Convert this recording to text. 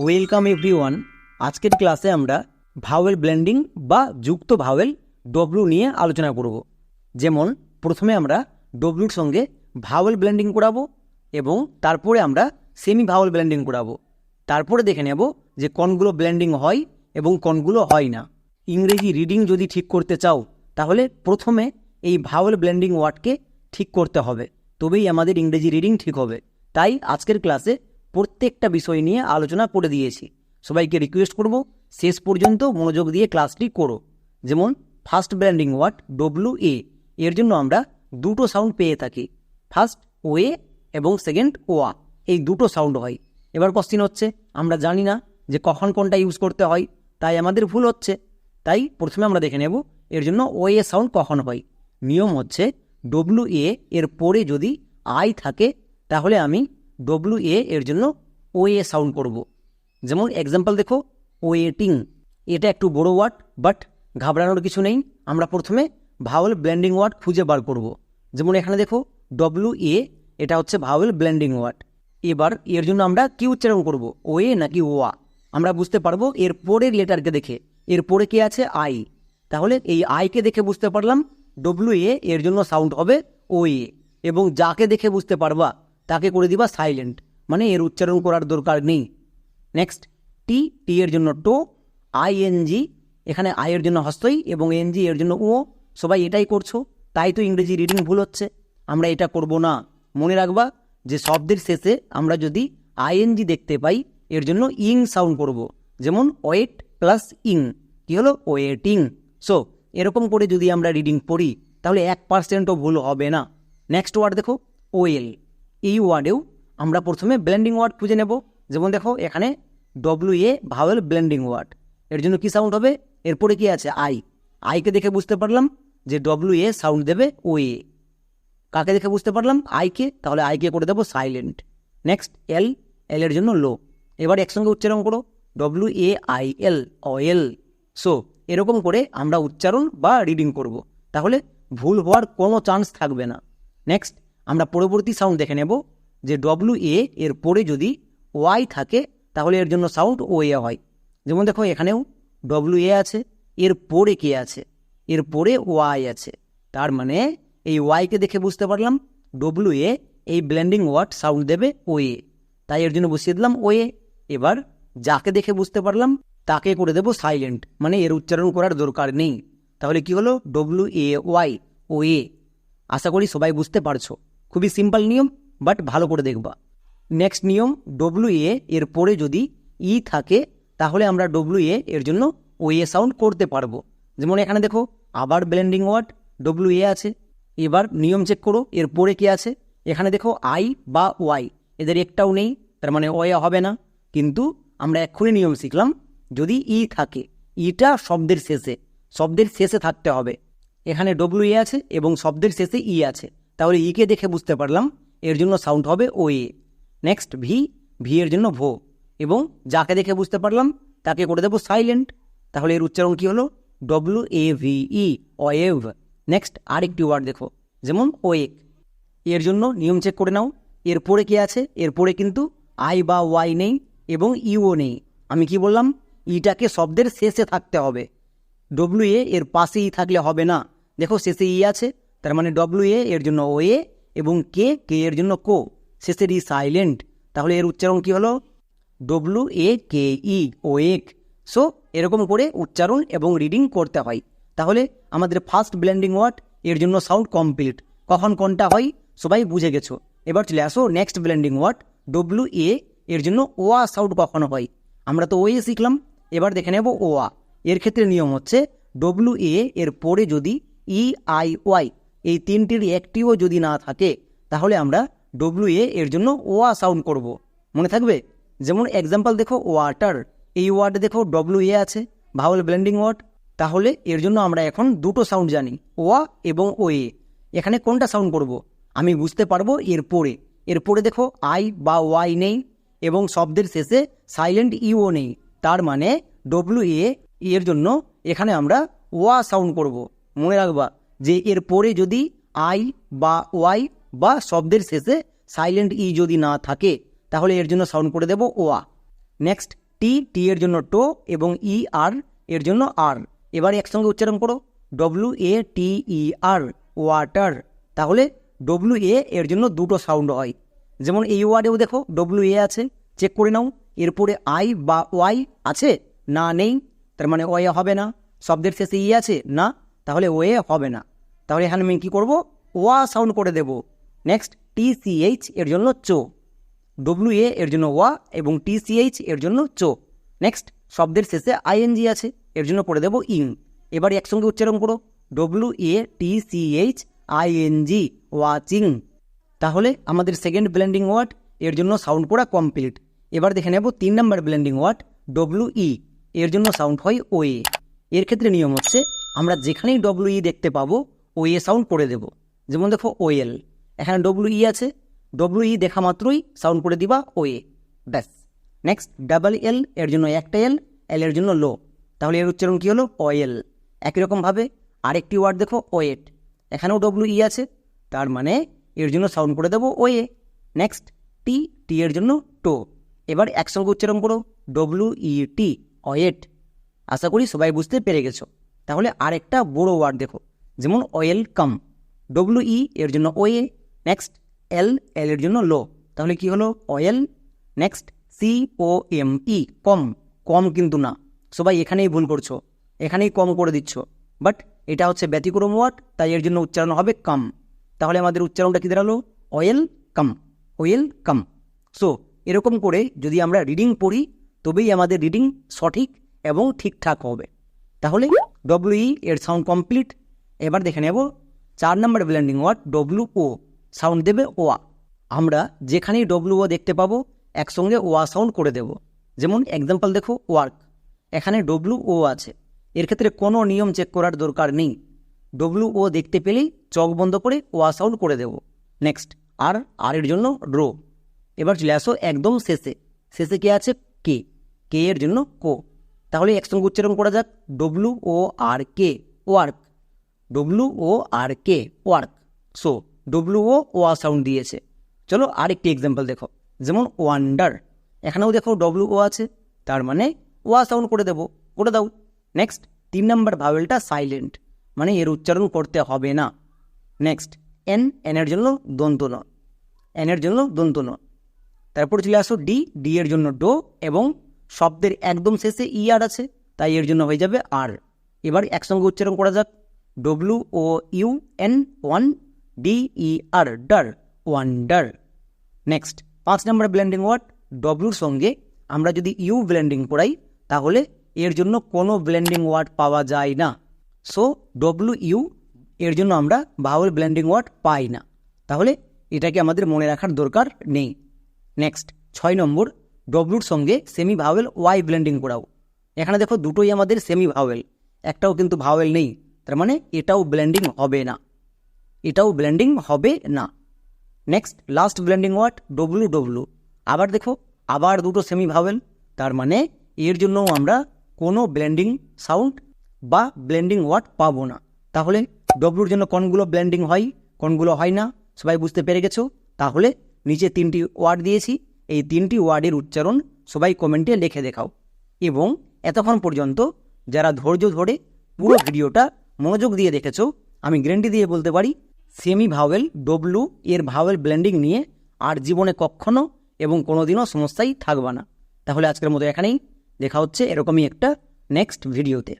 Welcome every one আজকের ক্লাসে আমরা ভাওয়েল ব্লেন্ডিং বা যুক্ত ভাওয়েল ডব্লু নিয়ে আলোচনা করব। যেমন, প্রথমে আমরা ডব্লুর সঙ্গে ভাওয়েল ব্লেন্ডিং করাবো এবং তারপরে আমরা সেমি ভাওয়েল ব্লেন্ডিং করাবো। তারপরে দেখে নেব যে কোনগুলো ব্লেন্ডিং হয় এবং কোনগুলো হয় না। ইংরেজি রিডিং যদি ঠিক করতে চাও, তাহলে প্রথমে এই ভাওয়েল ব্লেন্ডিং ওয়ার্ডকে ঠিক করতে হবে। তবেই আমাদের ইংরেজি রিডিং ঠিক হবে। তাই আজকের ক্লাসে প্রত্যেকটা বিষয় নিয়ে আলোচনা করে দিয়েছি। সবাইকে রিকোয়েস্ট করব, শেষ পর্যন্ত মনোযোগ দিয়ে ক্লাসটি করো। যেমন first blending word W A এর জন্য আমরা দুটো সাউন্ড পেয়ে থাকি। ফার্স্ট ওয়ে এবং সেকেন্ড ওয়া এই দুটো সাউন্ড হয়। এবার কোশ্চিন হচ্ছে, আমরা জানি না যে কখন কোনটা ইউজ করতে হয়, তাই আমাদের ভুল হচ্ছে। তাই প্রথমে আমরা দেখে নেব, এর জন্য ও এ সাউন্ড কখন হয়। নিয়ম হচ্ছে ডব্লু এ এর পরে যদি আই থাকে, তাহলে আমি ডব্লু এ এর জন্য ও এ সাউন্ড করব। যেমন এক্সাম্পল দেখো ওয়েটিং এটা একটু বড় ওয়ার্ড বাট ঘাবড়ানোর কিছু নেই। আমরা প্রথমে ভাওয়েল ব্ল্যান্ডিং ওয়ার্ড খুঁজে বার করব। যেমন এখানে দেখো ডব্লু এ এটা হচ্ছে ভাওয়েল ব্ল্যান্ডিং ওয়ার্ড এবার এর জন্য আমরা কি উচ্চারণ করব? ও এ নাকি ওয়া আমরা বুঝতে পারব এর পরের লেটারকে দেখে। এর পরে কি আছে? আই তাহলে এই আইকে দেখে বুঝতে পারলাম ডব্লু এ এর জন্য সাউন্ড হবে ও এ এবং যাকে দেখে বুঝতে পারবা তাকে করে দিবা সাইলেন্ট মানে এর উচ্চারণ করার দরকার নেই। নেক্সট টি টি এর জন্য টো আই এন জি এখানে আই এর জন্য হস্তই এবং এন জি এর জন্য ও। সবাই এটাই করছ, তাই তো ইংরেজি রিডিং ভুল হচ্ছে। আমরা এটা করব না। মনে রাখবা যে শব্দের শেষে আমরা যদি আইএনজি দেখতে পাই, এর জন্য ইং সাউন্ড করব। যেমন ওয়েট প্লাস ইং। কী হলো? ওয়েটিং। সো এরকম করে যদি আমরা রিডিং পড়ি, তাহলে এক পার্সেন্টও ভুল হবে না। নেক্সট ওয়ার্ড দেখো, ওয়েল। এই ওয়ার্ডেও আমরা প্রথমে ব্লেন্ডিং ওয়ার্ড খুঁজে নেব। যেমন দেখো, এখানে W A vowel blending word এর জন্য কি সাউন্ড হবে? এরপরে কি আছে? আই আইকে দেখে বুঝতে পারলাম যে ডব্লিউ এ সাউন্ড দেবে ও এ কাকে দেখে বুঝতে পারলাম? আইকে তাহলে আইকে করে দেবো সাইলেন্ট নেক্সট এল এল এর জন্য লো এবার একসঙ্গে উচ্চারণ করো। ডব্লিউ এ আই এল অ এল সো এরকম করে আমরা উচ্চারণ বা রিডিং করব। তাহলে ভুল হওয়ার কোনো চান্স থাকবে না। নেক্সট আমরা পরবর্তী সাউন্ড দেখে নেব যে ডব্লু এ এর পরে যদি ওয়াই থাকে, তাহলে এর জন্য সাউন্ড ও এ হয়। যেমন দেখো এখানেও ডব্লু এ আছে, এর পরে কে আছে? এর পরে ওয়াই আছে। তার মানে এই ওয়াইকে দেখে বুঝতে পারলাম ডব্লু এ এই ব্লেন্ডিং ওয়ার্ড সাউন্ড দেবে ও এ তাই এর জন্য বসিয়ে দিলাম ও এ এবার যাকে দেখে বুঝতে পারলাম, তাকে করে দেবো সাইলেন্ট মানে এর উচ্চারণ করার দরকার নেই। তাহলে কি হলো? ডব্লু এ ওয়াই ও এ আশা করি সবাই বুঝতে পারছ। খুবই সিম্পল নিয়ম বাট ভালো করে দেখবা। নেক্সট নিয়ম ডব্লিউ এ এর পরে যদি ই থাকে, তাহলে আমরা ডব্লিউ এ এর জন্য ও এ সাউন্ড করতে পারব। যেমন এখানে দেখো, আবার ব্লেন্ডিং ওয়ার্ড ডব্লিউ এ আছে। এবার নিয়ম চেক করো, এর পরে কি আছে? এখানে দেখো আই বা ওয়াই এদের একটাও নেই, তার মানে ওয়ে হবে না। কিন্তু আমরা এক্ষুনি নিয়ম শিখলাম, যদি ই থাকে ইটা শব্দের শেষে শব্দের শেষে থাকতে হবে। এখানে ডব্লিউ এ আছে এবং শব্দের শেষে ই আছে। তাহলে ইকে দেখে বুঝতে পারলাম, এর জন্য সাউন্ড হবে ও এ নেক্সট ভি ভি এর জন্য ভো। এবং যাকে দেখে বুঝতে পারলাম, তাকে করে দেবো সাইলেন্ট তাহলে এর উচ্চারণ কি হলো? W A V E wave next আরেকটি ওয়ার্ড দেখো, যেমন ওয়েক এর জন্য নিয়ম চেক করে নাও, এরপরে কি আছে? এরপরে কিন্তু আই বা ওয়াই নেই এবং ইও নেই। আমি কি বললাম? ইটাকে শব্দের শেষে থাকতে হবে। ডব্লিউ এ এর পাশে ই থাকলে হবে না। দেখো শেষে ই আছে তার মানে ডব্লিউ এ এর জন্য ও এ এবং কে কে এর জন্য কো শেষের ই সাইলেন্ট তাহলে এর উচ্চারণ কি হলো? ডব্লু এ কে ই ও এক সো এরকম করে উচ্চারণ এবং রিডিং করতে হয়। তাহলে আমাদের ফার্স্ট ব্লেন্ডিং ওয়ার্ড এর জন্য সাউন্ড কমপ্লিট কখন কোনটা হয়? সবাই বুঝে গেছো। এবার চলে আসো next blending word W A এর জন্য ওয়া সাউন্ড কখন হয়? আমরা তো ওয়ে শিখলাম। এবার দেখে নেব ওয়া এর ক্ষেত্রে নিয়ম হচ্ছে ডব্লিউ এ এর পরে যদি ই আই ওয়াই এই তিনটির একটিও যদি না থাকে, তাহলে আমরা ডব্লিউ এ এর জন্য ওয়া সাউন্ড করব। মনে থাকবে? যেমন এক্সাম্পল দেখো ওয়াটার এই ওয়ার্ডে দেখো ডব্লিউ এ আছে ভাওয়েল ব্লেন্ডিং ওয়ার্ড তাহলে এর জন্য আমরা এখন দুটো সাউন্ড জানি ওয়া এবং ও এ এখানে কোনটা সাউন্ড করব? আমি বুঝতে পারব এর পরে। এর পরে দেখো আই বা ওয়াই নেই এবং শব্দের শেষে সাইলেন্ট ইও নেই। তার মানে ডব্লিউ এ এর জন্য এখানে আমরা ওয়া সাউন্ড করব। মনে রাখবা? যে এর পরে যদি আই বা ওয়াই বা শব্দের শেষে সাইলেন্ট ই যদি না থাকে, তাহলে এর জন্য সাউন্ড করে দেব ওয়া। নেক্সট, টি টি এর জন্য টো এবং ই, আর এর জন্য আর। এবার একসঙ্গে উচ্চারণ করো। W A, T, E, R, water. তাহলে ডব্লু এ এর জন্য দুটো সাউন্ড হয়। যেমন এই ওয়ার্ডেও দেখো ডব্লু এ আছে, চেক করে নাও। এরপরে আই বা ওয়াই আছে, না নেই, তার মানে ওয়ে হবে না। শব্দের শেষে ই আছে, না, তাহলে ওয়ে হবে না। তাহলে এখানে আমি কী করব? ওয়া সাউন্ড করে দেব। নেক্সট টি সি এইচ এর জন্য চো। ডব্লিউ এ এর জন্য ওয়া এবং টি সি এইচ এর জন্য চো। নেক্সট শব্দের শেষে আইএনজি আছে, এর জন্য পড়ে দেবো ইং এবার একসঙ্গে উচ্চারণ করো। W A T C H I N G watching তাহলে আমাদের সেকেন্ড ব্লেন্ডিং ওয়ার্ড এর জন্য সাউন্ড করা কমপ্লিট এবার দেখে নেব তিন নম্বর ব্লেন্ডিং ওয়ার্ড ডব্লিউ ই এর জন্য সাউন্ড হয় ওয়ে এর ক্ষেত্রে নিয়ম হচ্ছে, আমরা যেখানেই ডব্লিউ ই দেখতে পাবো ওয়ে সাউন্ড করে দেব। যেমন দেখো ওয়েল এখানে ডব্লিউ ই আছে। ডব্লিউ ই দেখা মাত্রই সাউন্ড করে দিবা ওয়ে ব্যাস। নেক্সট ডাবল এল এর জন্য একটা এল এল এর জন্য লো তাহলে এর উচ্চারণ কী হলো? অয়েল একই রকমভাবে আরেকটি ওয়ার্ড দেখো ওয়েট এখানেও ডব্লিউ ই আছে। তার মানে এর জন্য সাউন্ড করে দেবো ওয়ে নেক্সট টি টি এর জন্য টো এবার একসঙ্গে উচ্চারণ করো। ডব্লিউ ই টি অয়েট আশা করি সবাই বুঝতে পেরে গেছো। তাহলে আরেকটা বড় ওয়ার্ড দেখো। যেমন অয়েল কাম ডব্লিউ ই এর জন্য ওয়ে নেক্সট এল এল এর জন্য লো তাহলে কি হলো? Well next C O M E come come কিন্তু না। সবাই এখানেই ভুল করছ, এখানেই কম করে দিচ্ছ। বাট এটা হচ্ছে ব্যতিক্রম ওয়ার্ড তাই এর জন্য উচ্চারণ হবে কাম তাহলে আমাদের উচ্চারণটা কী দাঁড়াল? Welcome welcome so এরকম করে যদি আমরা রিডিং পড়ি, তবেই আমাদের রিডিং সঠিক এবং ঠিকঠাক হবে। তাহলে ডব্লিউ ই এর সাউন্ড কমপ্লিট এবার দেখে নেব চার নম্বর blending word W O sound দেবে ওয়া আমরা যেখানেই ডব্লিউ ও দেখতে পাবো, একসঙ্গে ওয়া সাউন্ড করে দেব। যেমন এক্সাম্পল দেখো ওয়ার্ক এখানে ডব্লিউ ও আছে। এর ক্ষেত্রে কোনো নিয়ম চেক করার দরকার নেই। ডব্লিউ ও দেখতে পেলেই চোখ বন্ধ করে ওয়া সাউন্ড করে দেব। নেক্সট আর আর এর জন্য ড্রো এবার চলে আসো একদম শেষে। শেষে কে আছে? কে কে এর জন্য কো তাহলে একসঙ্গে উচ্চারণ করা যাক। W O R K work W O R K work so W O ওয়া সাউন্ড দিয়েছে। চলো আরেকটি এক্সাম্পল দেখো। যেমন ওয়ান্ডার এখানেও দেখো ডব্লু ও আছে, তার মানে ওয়া সাউন্ড করে দেবো। করে দাও। নেক্সট তিন নম্বর ভাওয়েলটা সাইলেন্ট মানে এর উচ্চারণ করতে হবে না। নেক্সট এন এনের জন্য দন্ত ন এনের জন্য দন্ত ন তারপর চলে আসো ডি ডি এর জন্য ডো এবং শব্দের একদম শেষে ই আর আছে, তাই এর জন্য হয়ে যাবে আর এবার একসঙ্গে উচ্চারণ করা যাক। W O U N won D E R der wonder next পাঁচ নম্বর ব্লেন্ডিং ওয়ার্ড ডব্লুর সঙ্গে আমরা যদি ইউ ব্লেন্ডিং করাই তাহলে এর জন্য কোনো ব্লেন্ডিং ওয়ার্ড পাওয়া যায় না। সো ডব্লু ইউ এর জন্য আমরা ভাওয়েল ব্লেন্ডিং ওয়ার্ড পাই না। তাহলে এটাকে আমাদের মনে রাখার দরকার নেই। নেক্সট ছয় নম্বর ডব্লুর সঙ্গে সেমি ভাওয়েল ওয়াই ব্লেন্ডিং করাও এখানে দেখো দুটোই আমাদের সেমি ভাওয়েল একটাও কিন্তু ভাওয়েল নেই। তার মানে এটাও ব্লেন্ডিং হবে না। এটাও ব্লেন্ডিং হবে না। Next last blending word W W আবার দেখো, আবার দুটো সেমি ভাবেন তার মানে এর জন্যও আমরা কোনো ব্লেন্ডিং সাউন্ড বা ব্লেন্ডিং ওয়ার্ড পাবো না। তাহলে ডব্লুর জন্য কোনগুলো ব্লেন্ডিং হয়, কোনগুলো হয় না, সবাই বুঝতে পেরে গেছো? তাহলে নিচে তিনটি ওয়ার্ড দিয়েছি। এই তিনটি ওয়ার্ডের উচ্চারণ সবাই কমেন্টে লিখে দেখাও। এবং এতক্ষণ পর্যন্ত যারা ধৈর্য ধরে পুরো ভিডিওটা মনোযোগ দিয়ে দেখেছ? আমি গ্যারেন্টি দিয়ে বলতে পারি সেমি ভাওয়েল ডব্লু এর ভাওয়েল ব্লেন্ডিং নিয়ে আর জীবনে কখনো এবং কোনোদিনও সমস্যাই থাকবে না। তাহলে আজকের মতো এখানেই। দেখা হচ্ছে এরকমই একটা নেক্সট ভিডিওতে